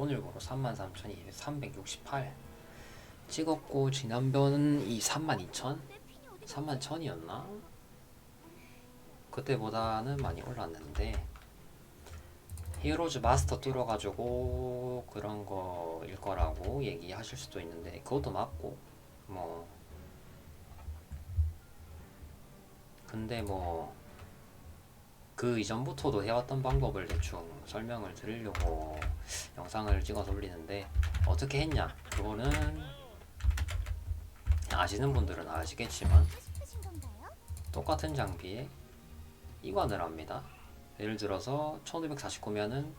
오늘부로 33,200, 368 찍었고 지난번은 이 32,000? 31,000이었나? 그때보다는 많이 올랐는데 히어로즈 마스터 뚫어가지고 그런 거일 거라고 얘기하실 수도 있는데 그것도 맞고 뭐 근데 뭐 그 이전부터도 해왔던 방법을 대충 설명을 드리려고 영상을 찍어서 올리는데 어떻게 했냐? 그거는 아시는 분들은 아시겠지만 똑같은 장비에 이관을 합니다. 예를 들어서 1549면은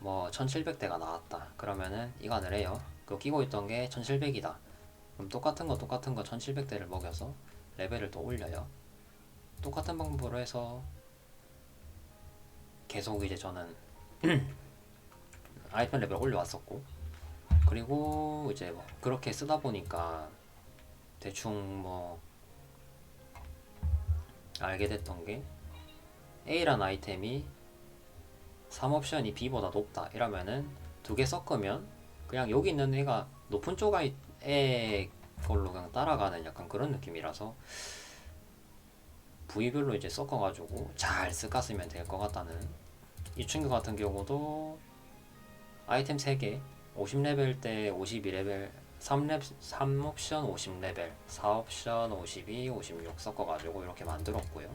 뭐 1700대가 나왔다. 그러면은 이관을 해요. 그거 끼고 있던 게 1700이다. 그럼 똑같은 거 똑같은 거 1700대를 먹여서 레벨을 또 올려요. 똑같은 방법으로 해서 계속 이제 저는 아이템 레벨 올려왔었고 그리고 이제 뭐 그렇게 쓰다 보니까 대충 뭐 알게 됐던 게 A란 아이템이 3옵션이 B보다 높다 이러면은 두 개 섞으면 그냥 여기 있는 애가 높은 쪽 아이 애 걸로 그냥 따라가는 약간 그런 느낌이라서 부위별로 이제 섞어가지고 잘 쓱갔으면 될 것 같다는 이 친구 같은 경우도 아이템 3개 50레벨 때 52레벨 3렙, 3옵션 50레벨 4옵션 52, 56 섞어가지고 이렇게 만들었고요.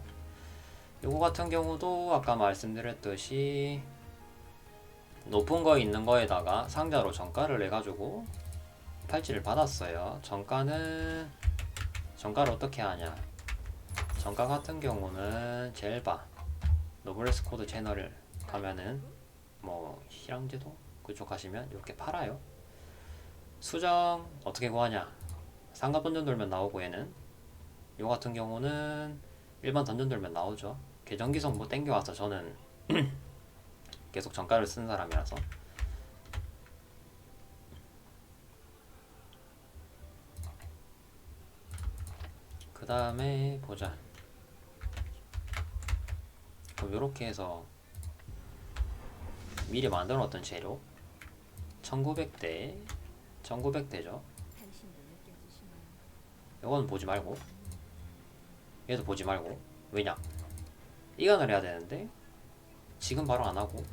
요거 같은 경우도 아까 말씀드렸듯이 높은 거 있는 거에다가 상자로 정가를 해가지고 팔찌를 받았어요. 정가는 정가를 어떻게 하냐 정가 같은 경우는 젤바 노블레스 코드 채널을 가면은 뭐 희랑제도 그쪽 가시면 이렇게 팔아요. 수정 어떻게 구하냐? 상가 던전 돌면 나오고 얘는 요 같은 경우는 일반 던전 돌면 나오죠. 계정기성 뭐 땡겨와서 저는 계속 정가를 쓰는 사람이라서 그 다음에 보자. 그럼 요렇게 해서 미리 만들어 놨던 재료. 1900대 1900대죠? 이건 보지 말고. 얘도 보지 말고. 왜냐? 이간을 해야 되는데 지금 바로 안 하고.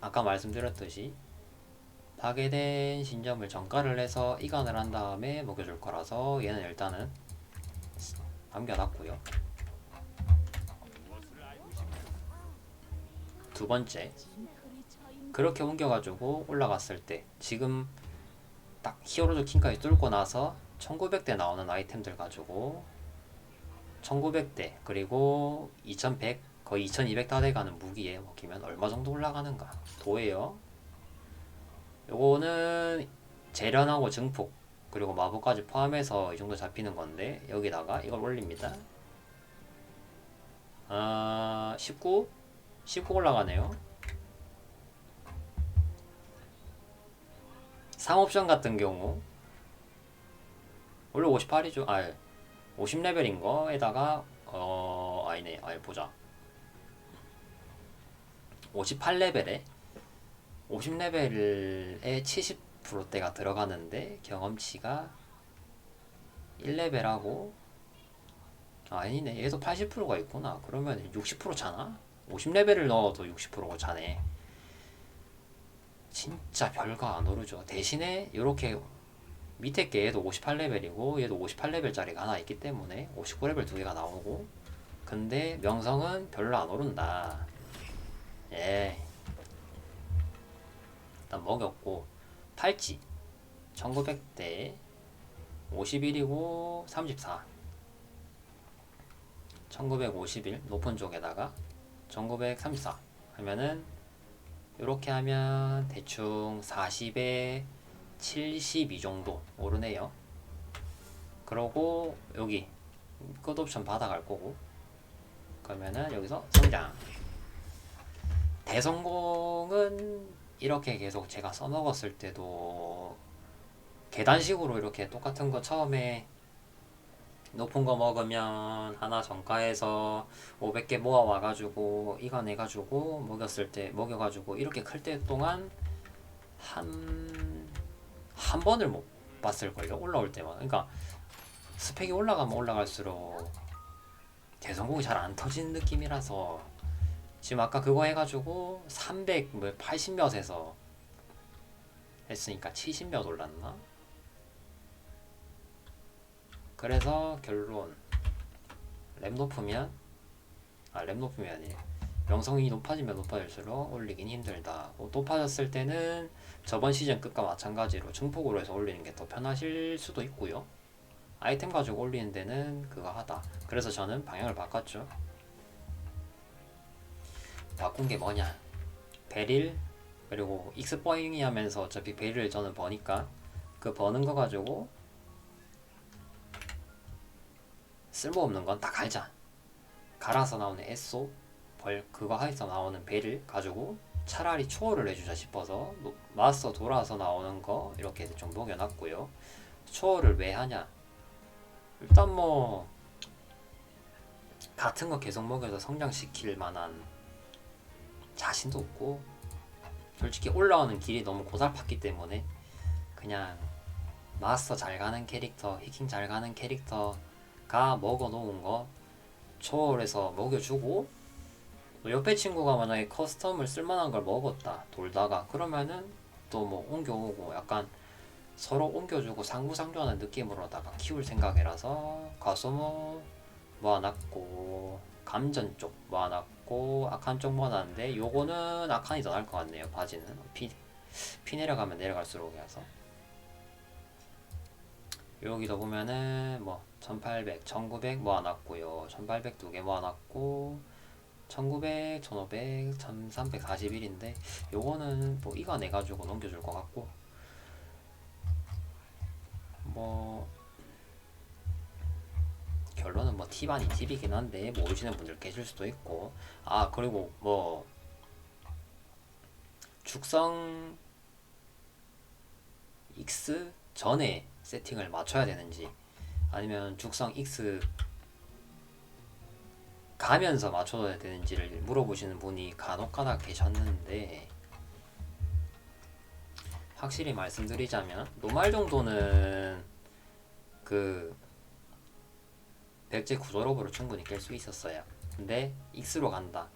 아까 말씀드렸듯이 파괴된 신점을 정가를 해서 이간을 한 다음에 먹여줄 거라서 얘는 일단은 남겨놨고요. 두 번째 그렇게 옮겨가지고 올라갔을 때 지금 딱 히어로즈 킹까지 뚫고 나서 1900대 나오는 아이템들 가지고 1900대 그리고 2100 거의 2200 다 돼가는 무기에 먹히면 얼마 정도 올라가는가? 도예요 요거는 재련하고 증폭 그리고 마법까지 포함해서 이 정도 잡히는 건데 여기다가 이걸 올립니다 아, 19 19 올라가네요. 상옵션 같은 경우 원래 58이죠. 아, 50레벨인 거에다가 어 아니네. 아 보자. 58레벨에 50레벨에 70%대가 들어가는데 경험치가 1레벨하고 아니네. 얘도 80%가 있구나. 그러면 60% 차나? 50레벨을 넣어도 60%가 차네. 진짜 별거 안 오르죠. 대신에 이렇게 밑에 게 얘도 58레벨이고 얘도 58레벨짜리가 하나 있기 때문에 59레벨 두 개가 나오고 근데 명성은 별로 안 오른다. 예. 일단 먹였고 팔찌. 1900대 51이고 34 1951 높은 쪽에다가 1934 하면은 이렇게 하면 대충 40에 72 정도 오르네요. 그러고 여기 끝 옵션 받아갈 거고. 그러면은 여기서 성장. 대성공은 이렇게 계속 제가 써먹었을 때도 계단식으로 이렇게 똑같은 거 처음에 높은 거 먹으면 하나 정가에서 500개 모아 와가지고 이간해가지고 먹였을 때 먹여가지고 이렇게 클 때 동안 한 한 번을 못 봤을 걸요 올라올 때만 그러니까 스펙이 올라가면 올라갈수록 대성공이 잘 안 터지는 느낌이라서 지금 아까 그거 해가지고 300뭐 80몇에서 했으니까 70몇 올랐나? 그래서 결론. 램 높으면 아 램 높으면 아니에요 명성이 높아지면 높아질수록 올리긴 힘들다. 뭐 높아졌을 때는 저번 시즌 끝과 마찬가지로 증폭으로 해서 올리는 게 더 편하실 수도 있고요. 아이템 가지고 올리는 데는 그거 하다. 그래서 저는 방향을 바꿨죠 바꾼 게 뭐냐? 베릴? 그리고 익스퍼잉이 하면서 어차피 베릴을 저는 버니까 그 버는 거 가지고 쓸모없는 건 다 갈자. 갈아서 나오는 에소 벌 그거 하에서 나오는 배를 가지고 차라리 초월을 해주자 싶어서 노- 마스터 돌아서 나오는 거 이렇게 좀 녹여놨고요. 초월을 왜 하냐? 일단 뭐 같은 거 계속 먹여서 성장시킬 만한 자신도 없고 솔직히 올라오는 길이 너무 고달팠기 때문에 그냥 마스터 잘 가는 캐릭터 히킹 잘 가는 캐릭터가 먹어놓은 거 초월해서 먹여주고 뭐 옆에 친구가 만약에 커스텀을 쓸만한 걸 먹었다 돌다가 그러면은 또 뭐 옮겨오고 약간 서로 옮겨주고 상부상조하는 느낌으로다가 키울 생각이라서 과소모 모아놨고 감전 쪽 모아놨고 아칸 쪽 모아놨는데 요거는 아칸이 더 나을 것 같네요 바지는. 피, 피 내려가면 내려갈수록 해서. 여기도 보면은 뭐 1800, 1900 모아놨고요. 1800 두 개 모아놨고 1900, 1500, 1341인데 요거는 뭐 이거 내가지고 넘겨줄 것 같고. 뭐 결론은 뭐팁 아닌 팁이긴 한데 모르시는 분들 계실 수도 있고. 아 그리고 뭐 죽성 X 전에 세팅을 맞춰야 되는지 아니면 죽성 X 가면서 맞춰야 되는지를 물어보시는 분이 간혹가다 계셨는데 확실히 말씀드리자면 노말 정도는 그 백제 구조로브로 충분히 깰 수 있었어요. 근데 X로 간다.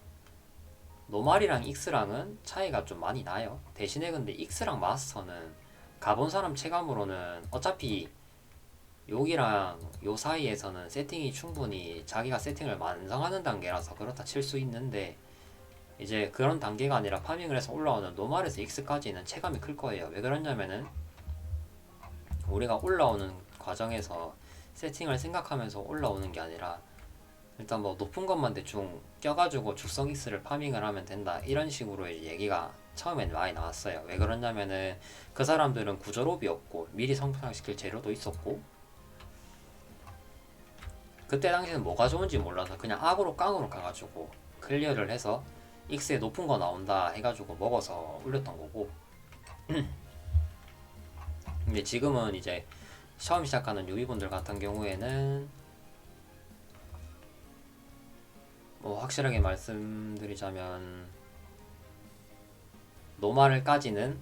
노말이랑 X랑은 차이가 좀 많이 나요. 대신에 근데 X랑 마스터는 가본 사람 체감으로는 어차피 여기랑 요 사이에서는 세팅이 충분히 자기가 세팅을 완성하는 단계라서 그렇다 칠 수 있는데 이제 그런 단계가 아니라 파밍을 해서 올라오는 노말에서 X까지는 체감이 클 거예요. 왜 그러냐면은 우리가 올라오는 과정에서 세팅을 생각하면서 올라오는 게 아니라 일단 뭐 높은 것만 대충 껴가지고 X를 파밍을 하면 된다 이런 식으로 얘기가 처음엔 많이 나왔어요. 왜 그러냐면은 그 사람들은 구조롭이 없고 미리 성장시킬 재료도 있었고 그때 당시에는 뭐가 좋은지 몰라서 그냥 악으로 깡으로 가가지고 클리어를 해서 X에 높은 거 나온다 해가지고 먹어서 올렸던 거고 근데 지금은 이제 처음 시작하는 유비분들 같은 경우에는 뭐 확실하게 말씀드리자면 노말을 까지는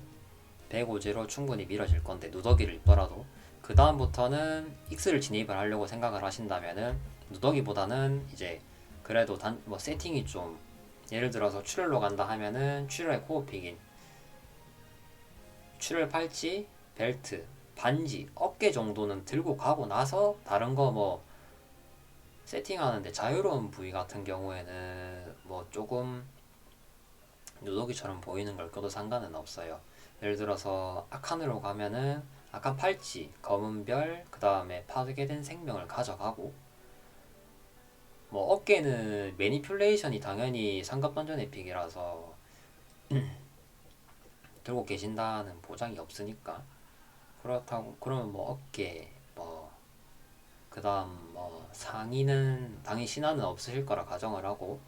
105제로 충분히 밀어질 건데 누더기를 입더라도 그 다음부터는 X를 진입을 하려고 생각을 하신다면은 누더기보다는 이제 그래도 단 뭐 세팅이 좀 예를 들어서 출혈로 간다 하면은 출혈의 코어 픽인 출혈 팔찌, 벨트, 반지, 어깨 정도는 들고 가고 나서 다른 거 뭐 세팅하는데 자유로운 부위 같은 경우에는 뭐 조금 누더기처럼 보이는 걸 껴도 상관은 없어요. 예를 들어서 아칸으로 가면은 아칸 팔찌, 검은 별, 그 다음에 파괴된 생명을 가져가고 뭐 어깨는 매니플레이션이 당연히 상급던전 에픽이라서 들고 계신다는 보장이 없으니까 그렇다고 그러면 뭐 어깨 뭐 그다음 뭐 상의는 당연히 신화는 없으실 거라 가정을 하고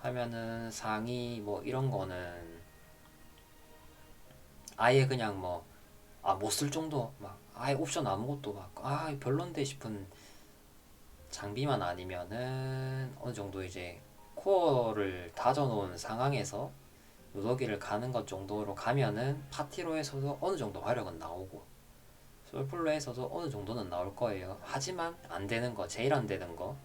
하면은 상의 뭐 이런 거는 아예 그냥 뭐 아 못 쓸 정도 막 아예 옵션 아무것도 막 아 별론데 싶은 장비만 아니면은 어느 정도 이제 코어를 다져놓은 상황에서 누더기를 가는 것 정도로 가면은 파티로에서도 어느 정도 화력은 나오고 솔플로에서도 어느 정도는 나올 거예요. 하지만 안 되는 거, 제일 안 되는 거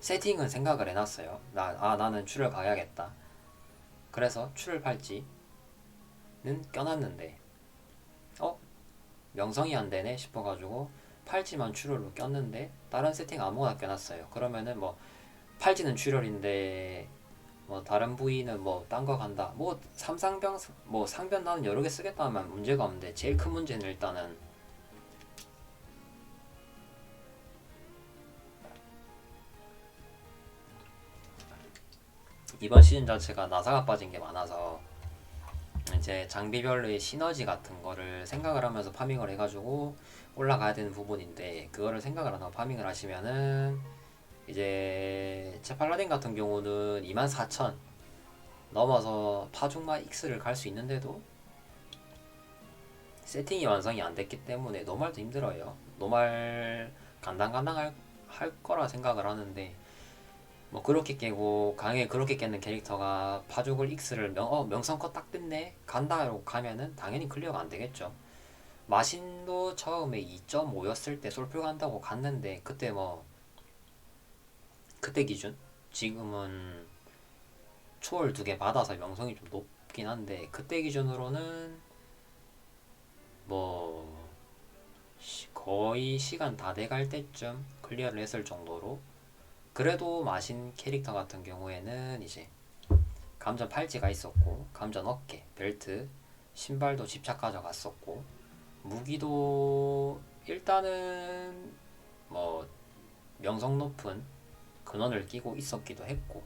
세팅은 생각을 해놨어요. 나, 아 나는 출을 가야겠다. 그래서 출을 팔찌는 껴놨는데 어 명성이 안 되네 싶어가지고 팔찌만 출혈로 꼈는데 다른 세팅 아무거나 껴놨어요. 그러면은 뭐 팔찌는 출혈인데 뭐 다른 부위는 뭐 딴 거 간다. 뭐 삼상병 뭐 상변 나는 여러 개 쓰겠다 하면 문제가 없는데 제일 큰 문제는 일단은 이번 시즌 자체가 나사가 빠진 게 많아서 이제 장비별로의 시너지 같은 거를 생각을 하면서 파밍을 해가지고 올라가야 되는 부분인데 그거를 생각을 안 하고 파밍을 하시면은 이제 제 팔라딘 같은 경우는 24,000 넘어서 파죽마 X를 갈 수 있는데도 세팅이 완성이 안 됐기 때문에 노말도 힘들어요. 노말 간당간당할 할 거라 생각을 하는데 뭐 그렇게 깨고 강에 그렇게 깨는 캐릭터가 파죽을 X를 명, 어, 명성껏 딱 뜯네 간다로 가면은 당연히 클리어가 안 되겠죠. 마신도 처음에 2.5였을 때 솔플 간다고 갔는데 그때 뭐 그때 기준? 지금은 초월 두 개 받아서 명성이 좀 높긴 한데 그때 기준으로는 뭐 시- 거의 시간 다 돼갈 때쯤 클리어를 했을 정도로 그래도 마신 캐릭터 같은 경우에는 이제 감전 팔찌가 있었고 감전 어깨 벨트 신발도 집착 가져갔었고 무기도 일단은 뭐 명성 높은 근원을 끼고 있었기도 했고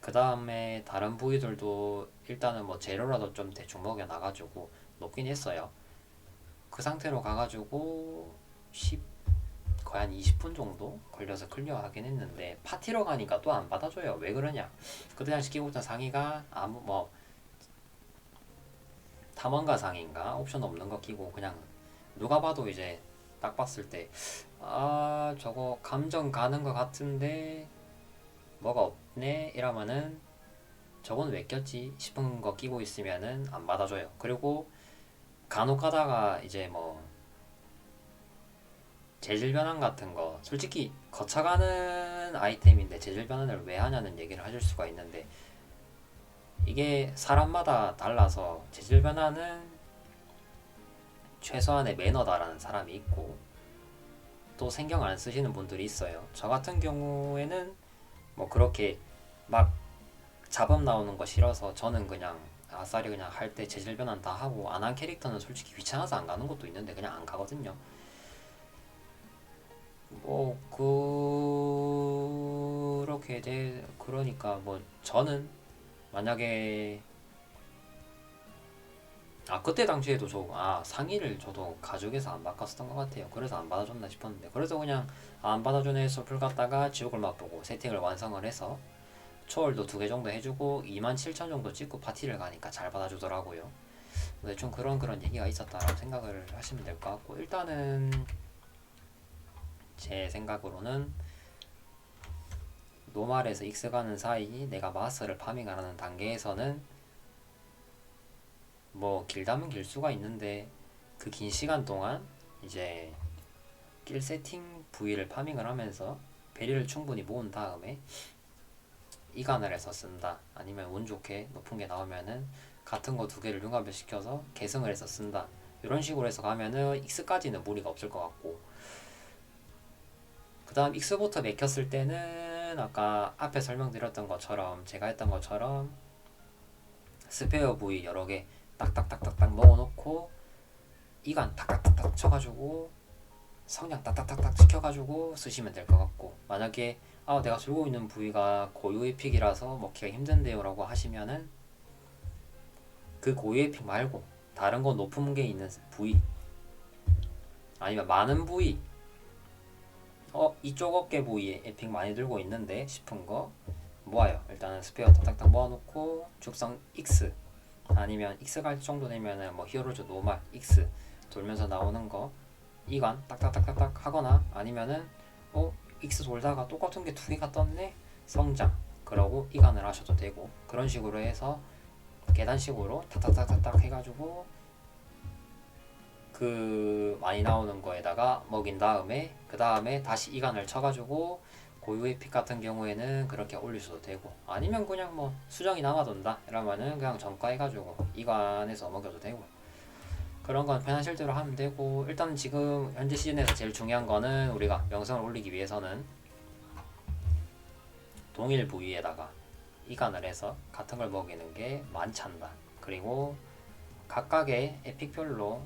그 다음에 다른 부위들도 일단은 뭐 재료라도 좀 대충 먹여 나가지고 높긴 했어요. 그 상태로 가가지고 10 거의 한 20분 정도 걸려서 클리어 하긴 했는데 파티로 가니까 또 안 받아줘요. 왜 그러냐? 그때 당시 끼고 있던 상의가 아무 뭐 탐험가 상인가 옵션 없는 거 끼고 그냥 누가 봐도 이제 딱 봤을 때 아 저거 감정 가는 것 같은데 뭐가 없네 이러면은 저건 왜 꼈지 싶은 거 끼고 있으면은 안 받아줘요. 그리고 간혹 가다가 이제 뭐 재질 변환 같은 거 솔직히 거쳐가는 아이템인데 재질 변환을 왜 하냐는 얘기를 하실 수가 있는데 이게 사람마다 달라서 재질 변환은 최소한의 매너다라는 사람이 있고 또 생경 안 쓰시는 분들이 있어요. 저 같은 경우에는 뭐 그렇게 막 잡음 나오는 거 싫어서 저는 그냥 아싸리 그냥 할 때 재질 변환 다 하고 안 한 캐릭터는 솔직히 귀찮아서 안 가는 것도 있는데 그냥 안 가거든요. 뭐 그렇게 돼 그러니까 뭐 저는 만약에 아 그때 당시에도 저 아 상의를 저도 가죽에서 안 바꿨었던 것 같아요. 그래서 안 받아줬나 싶었는데 그래서 그냥 아, 안 받아주네 소풀 갔다가 지옥을 맛보고 세팅을 완성을 해서 초월도 두 개 정도 해주고 27,000 정도 찍고 파티를 가니까 잘 받아주더라고요. 근데 좀 그런 그런 얘기가 있었다라고 생각을 하시면 될 것 같고 일단은 제 생각으로는 노말에서 익숙하는 사이 내가 마스터를 파밍하라는 단계에서는 뭐 길다면 길 수가 있는데 그 긴 시간 동안 이제 길 세팅 부위를 파밍을 하면서 베리를 충분히 모은 다음에 이간을 해서 쓴다. 아니면 운 좋게 높은 게 나오면은 같은 거 두 개를 융합을 시켜서 계승을 해서 쓴다. 이런 식으로 해서 가면은 X까지는 무리가 없을 것 같고. 그 다음 X부터 맥혔을 때는 아까 앞에 설명드렸던 것처럼 제가 했던 것처럼 스페어 부위 여러 개 딱딱딱딱딱 먹어놓고 이간 딱딱딱딱 쳐가지고 성냥 딱딱딱딱 시켜가지고 쓰시면 될 것 같고 만약에 아 내가 들고 있는 부위가 고유의 픽이라서 먹기가 힘든데요 라고 하시면은 그 고유의 픽 말고 다른 거 높은 게 있는 부위 아니면 많은 부위 어 이쪽 어깨 부위에 에픽 많이 들고 있는데 싶은 거 모아요. 일단은 스페어 딱딱딱 모아놓고 죽성 X 아니면 X 갈 정도 되면은 뭐 히어로즈 노말 X 돌면서 나오는 거 이관 딱딱딱딱딱 하거나 아니면은 어 X 돌다가 똑같은 게 두 개가 떴네? 성장. 그러고 이관을 하셔도 되고. 그런 식으로 해서 계단식으로 탁탁탁탁탁 해가지고 그 많이 나오는 거에다가 먹인 다음에 그 다음에 다시 이관을 쳐가지고 고유의 픽 같은 경우에는 그렇게 올리셔도 되고 아니면 그냥 뭐 수정이 남아돈다 이러면은 그냥 전가 해가지고 이관해서 먹여도 되고 그런 건 편하실 대로 하면 되고 일단 지금 현재 시즌에서 제일 중요한 거는 우리가 영상을 올리기 위해서는 동일 부위에다가 이관을 해서 같은 걸 먹이는 게 않다. 그리고 각각의 에픽별로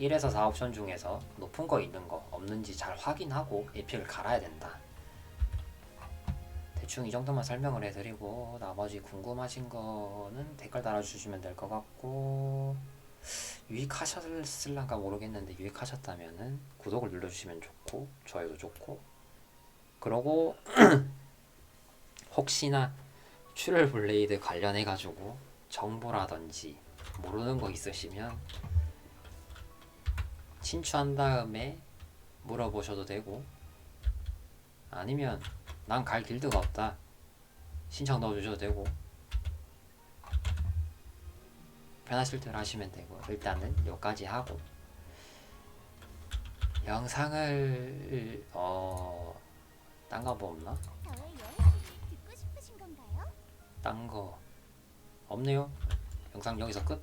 1에서 4 옵션 중에서 높은 거 있는 거 없는지 잘 확인하고 에픽을 갈아야 된다 대충 이 정도만 설명을 해드리고 나머지 궁금하신 거는 댓글 달아주시면 될 것 같고 유익하셨을란가 모르겠는데 유익하셨다면은 구독을 눌러주시면 좋고 좋아요도 좋고 그러고 혹시나 츄럴 블레이드 관련해 가지고 정보라든지 모르는 거 있으시면 친추한 다음에 물어보셔도 되고 아니면 난 갈 길드가 없다. 신청 넣어주셔도 되고. 편하실 대로 하시면 되고. 일단은 여기까지 하고. 영상을 어 딴 거 뭐 없나? 딴 거 없네요. 영상 여기서 끝